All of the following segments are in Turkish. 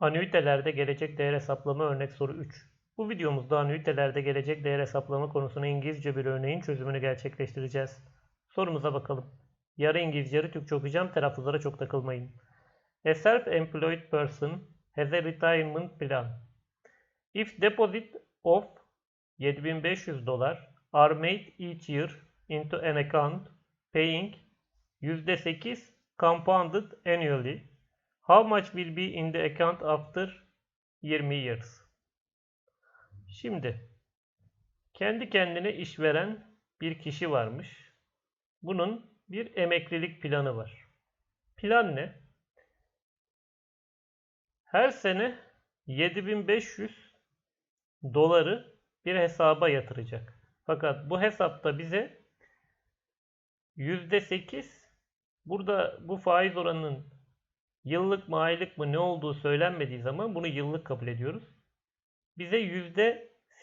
Anüitelerde gelecek değer hesaplama örnek soru 3. Bu videomuzda anüitelerde gelecek değer hesaplama konusuna İngilizce bir örneğin çözümünü gerçekleştireceğiz. Sorumuza bakalım. Yarı İngilizce yarı Türkçe okuyacağım. Telaffuzlara çok takılmayın. A self-employed person has a retirement plan. If deposit of 7500 dolar are made each year into an account paying %8 compounded annually How much will be in the account after 20 years? Şimdi kendi kendine iş veren bir kişi varmış. Bunun bir emeklilik planı var. Plan ne? Her sene 7500 doları bir hesaba yatıracak. Fakat bu hesapta bize %8 burada bu faiz oranının yıllık mı aylık mı ne olduğu söylenmediği zaman bunu yıllık kabul ediyoruz. Bize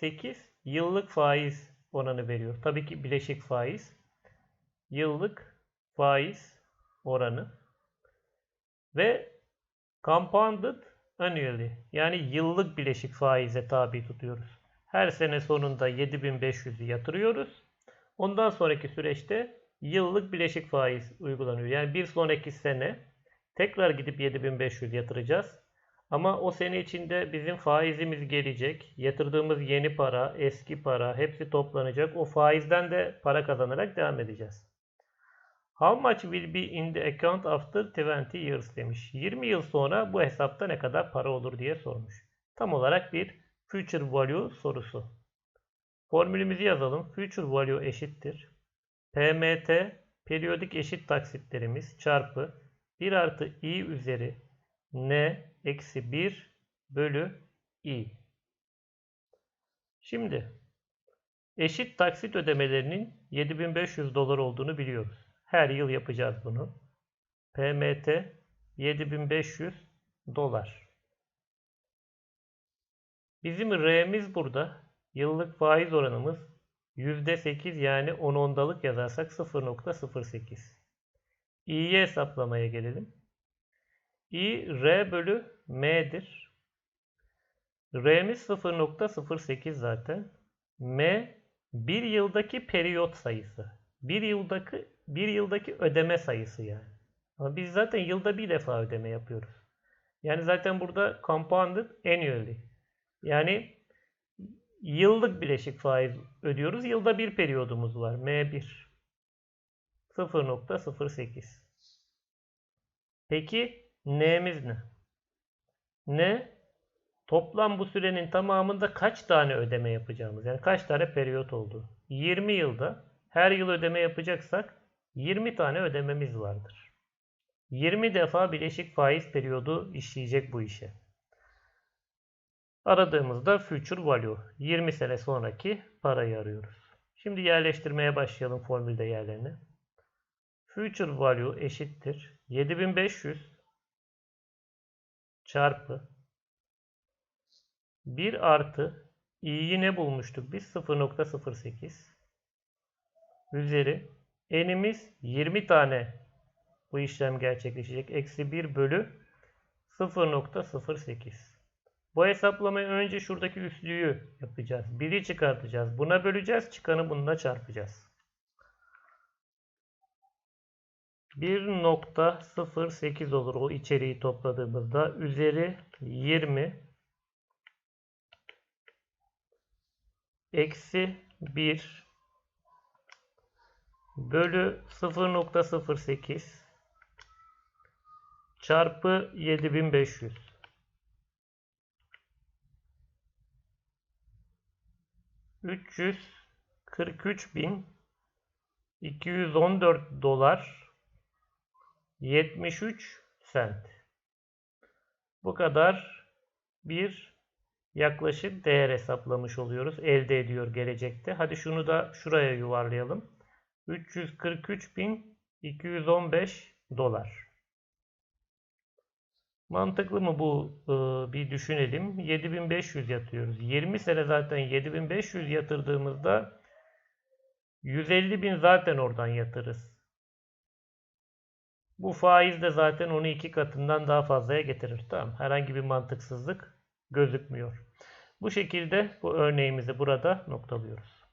%8 yıllık faiz oranı veriyor. Tabii ki bileşik faiz. Yıllık faiz oranı. Ve compounded annually yani yıllık bileşik faize tabi tutuyoruz. Her sene sonunda 7500'ü yatırıyoruz. Ondan sonraki süreçte yıllık bileşik faiz uygulanıyor. Yani bir sonraki sene Tekrar gidip 7500 yatıracağız. Ama o sene içinde bizim faizimiz gelecek. Yatırdığımız yeni para, eski para hepsi toplanacak. O faizden de para kazanarak devam edeceğiz. How much will be in the account after 20 years demiş. 20 yıl sonra bu hesapta ne kadar para olur diye sormuş. Tam olarak bir future value sorusu. Formülümüzü yazalım. Future value eşittir. PMT periyodik eşit taksitlerimiz çarpı 1 artı i üzeri n eksi 1 bölü i. Şimdi eşit taksit ödemelerinin 7500 dolar olduğunu biliyoruz. Her yıl yapacağız bunu. PMT 7500 dolar. Bizim R'miz burada. Yıllık faiz oranımız %8 yani 10 ondalık yazarsak 0.08. i'yi hesaplamaya gelelim. i r bölü m'dir. r'miz 0.08 zaten. m bir yıldaki periyot sayısı. Bir yıldaki bir yıldaki ödeme sayısı yani. Ama biz zaten yılda bir defa ödeme yapıyoruz. Yani zaten burada compounded annually. Yani yıllık bileşik faiz ödüyoruz. Yılda bir periyodumuz var. M1. 0.08. Peki n'miz ne? Ne? Toplam bu sürenin tamamında kaç tane ödeme yapacağımız. Yani kaç tane periyot oldu? 20 yılda her yıl ödeme yapacaksak 20 tane ödememiz vardır. 20 defa bileşik faiz periyodu işleyecek bu işe. Aradığımızda future value. 20 sene sonraki parayı arıyoruz. Şimdi yerleştirmeye başlayalım formülde yerlerini. Future value eşittir. 7500 çarpı 1 artı i'yi ne bulmuştuk biz? 0.08 üzeri n'imiz 20 tane bu işlem gerçekleşecek. Eksi 1 bölü 0.08 bu hesaplamayı önce şuradaki üslüğü yapacağız. 1'i çıkartacağız. Buna böleceğiz. Çıkanı bununla çarpacağız. 1.08 olur o içeriği topladığımızda. Üzeri 20 eksi 1 bölü 0.08 çarpı 7500 343.214 dolar 73 sent. Bu kadar bir yaklaşık değer hesaplamış oluyoruz. Elde ediyor gelecekte. Hadi şunu da şuraya yuvarlayalım. 343.215 dolar. Mantıklı mı bu ee, bir düşünelim. 7500 yatıyoruz. 20 sene zaten 7500 yatırdığımızda 150.000 zaten oradan yatırız. Bu faiz de zaten onu iki katından daha fazlaya getirir. Tamam. Herhangi bir mantıksızlık gözükmüyor. Bu şekilde bu örneğimizi burada noktalıyoruz.